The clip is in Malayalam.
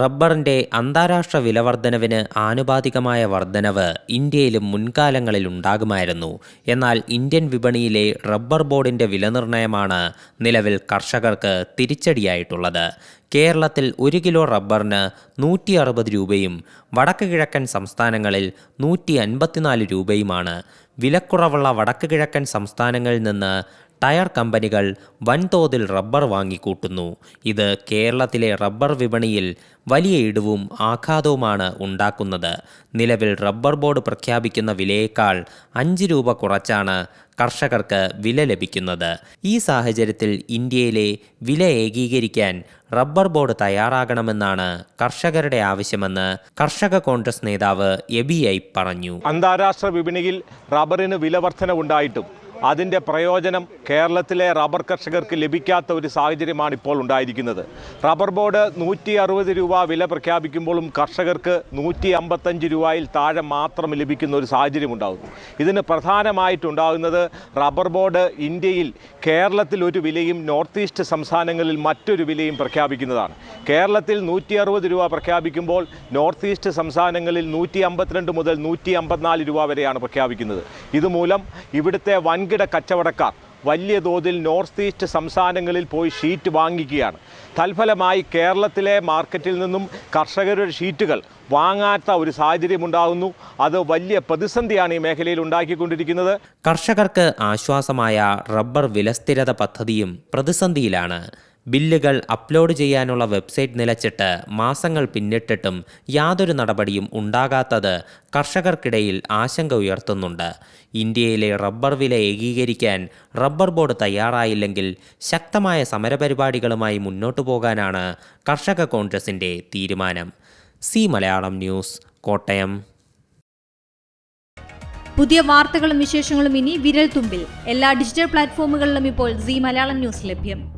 റബ്ബറിന്റെ അന്താരാഷ്ട്ര വിലവർദ്ധനവിന് ആനുപാതികമായ വർധനവ് ഇന്ത്യയിലും മുൻകാലങ്ങളിൽ ഉണ്ടാകുമായിരുന്നു. എന്നാൽ ഇന്ത്യൻ വിപണിയിലെ റബ്ബർ ബോർഡിന്റെ വിലനിർണയമാണ് നിലവിൽ കർഷകർക്ക് തിരിച്ചടിയായിട്ടുള്ളത്. കേരളത്തിൽ ഒരു കിലോ റബ്ബറിന് നൂറ്റി അറുപത് രൂപയും വടക്ക് കിഴക്കൻ സംസ്ഥാനങ്ങളിൽ നൂറ്റി അൻപത്തിനാല് രൂപയുമാണ്. വിലക്കുറവുള്ള വടക്ക് കിഴക്കൻ സംസ്ഥാനങ്ങളിൽ നിന്ന് ടയർ കമ്പനികൾ വൻതോതിൽ റബ്ബർ വാങ്ങിക്കൂട്ടുന്നു. ഇത് കേരളത്തിലെ റബ്ബർ വിപണിയിൽ വലിയ ഇടിവും ആഘാതവുമാണ് ഉണ്ടാക്കുന്നത്. നിലവിൽ റബ്ബർ ബോർഡ് പ്രഖ്യാപിക്കുന്ന വിലയേക്കാൾ അഞ്ച് രൂപ കുറച്ചാണ് കർഷകർക്ക് വില ലഭിക്കുന്നത്. ഈ സാഹചര്യത്തിൽ ഇന്ത്യയിലെ വില ഏകീകരിക്കാൻ റബ്ബർ ബോർഡ് തയ്യാറാകണമെന്നാണ് കർഷകരുടെ ആവശ്യമെന്ന് കർഷക കോൺഗ്രസ് നേതാവ് എബിഐ പറഞ്ഞു. അന്താരാഷ്ട്ര വിപണിയിൽ റബ്ബറിന് വിലവർധന ഉണ്ടായിട്ടും അതിന്റെ പ്രയോജനം കേരളത്തിലെ റബ്ബർ കർഷകർക്ക് ലഭിക്കാത്ത ഒരു സാഹചര്യമാണ് ഇപ്പോൾ ഉണ്ടായിരിക്കുന്നത്. റബ്ബർ ബോർഡ് നൂറ്റി അറുപത് രൂപ വില പ്രഖ്യാപിക്കുമ്പോഴും കർഷകർക്ക് നൂറ്റി അമ്പത്തഞ്ച് രൂപയിൽ താഴെ മാത്രം ലഭിക്കുന്ന ഒരു സാഹചര്യം ഉണ്ടാകുന്നു. ഇതിന് പ്രധാനമായിട്ടുണ്ടാകുന്നത് റബ്ബർ ബോർഡ് ഇന്ത്യയിൽ കേരളത്തിൽ ഒരു വിലയും നോർത്ത് ഈസ്റ്റ് സംസ്ഥാനങ്ങളിൽ മറ്റൊരു വിലയും പ്രഖ്യാപിക്കുന്നതാണ്. കേരളത്തിൽ നൂറ്റി അറുപത് രൂപ പ്രഖ്യാപിക്കുമ്പോൾ നോർത്ത് ഈസ്റ്റ് സംസ്ഥാനങ്ങളിൽ നൂറ്റി അമ്പത്തിരണ്ട് മുതൽ നൂറ്റി അമ്പത്തിനാല് രൂപ വരെയാണ് പ്രഖ്യാപിക്കുന്നത്. ഇതുമൂലം ഇവിടുത്തെ വൻകിട കച്ചവടക്കാർ വലിയ തോതിൽ നോർത്ത് ഈസ്റ്റ് സംസ്ഥാനങ്ങളിൽ പോയി ഷീറ്റ് വാങ്ങിക്കുകയാണ്. തൽഫലമായി കേരളത്തിലെ മാർക്കറ്റിൽ നിന്നും കർഷകരുടെ ഷീറ്റുകൾ വാങ്ങാത്ത ഒരു സാഹചര്യം ഉണ്ടാകുന്നു അത് വലിയ പ്രതിസന്ധിയാണ് ഈ മേഖലയിൽ ഉണ്ടാക്കിക്കൊണ്ടിരിക്കുന്നത്. കർഷകർക്ക് ആശ്വാസമായ റബ്ബർ വിലസ്ഥിരത പദ്ധതിയും പ്രതിസന്ധിയിലാണ്. ബില്ലുകൾ അപ്ലോഡ് ചെയ്യാനുള്ള വെബ്സൈറ്റ് നിലച്ചിട്ട് മാസങ്ങൾ പിന്നിട്ടിട്ടും യാതൊരു നടപടിയും ഉണ്ടാകാത്തത് കർഷകർക്കിടയിൽ ആശങ്ക ഉയർത്തുന്നുണ്ട്. ഇന്ത്യയിലെ റബ്ബർ വില ഏകീകരിക്കാൻ റബ്ബർ ബോർഡ് തയ്യാറായില്ലെങ്കിൽ ശക്തമായ സമരപരിപാടികളുമായി മുന്നോട്ടു പോകാനാണ് കർഷക കോൺഗ്രസിന്റെ തീരുമാനം. C Malayalam news Kottayam. പുതിയ വാർത്തകളും വിശേഷങ്ങളും ഇനി വിരൽ തുമ്പിൽ എല്ലാ ഡിജിറ്റൽ പ്ലാറ്റ്ഫോമുകളിലും ഇപ്പോൾ സി മലയാളം ന്യൂസ് ലഭ്യം.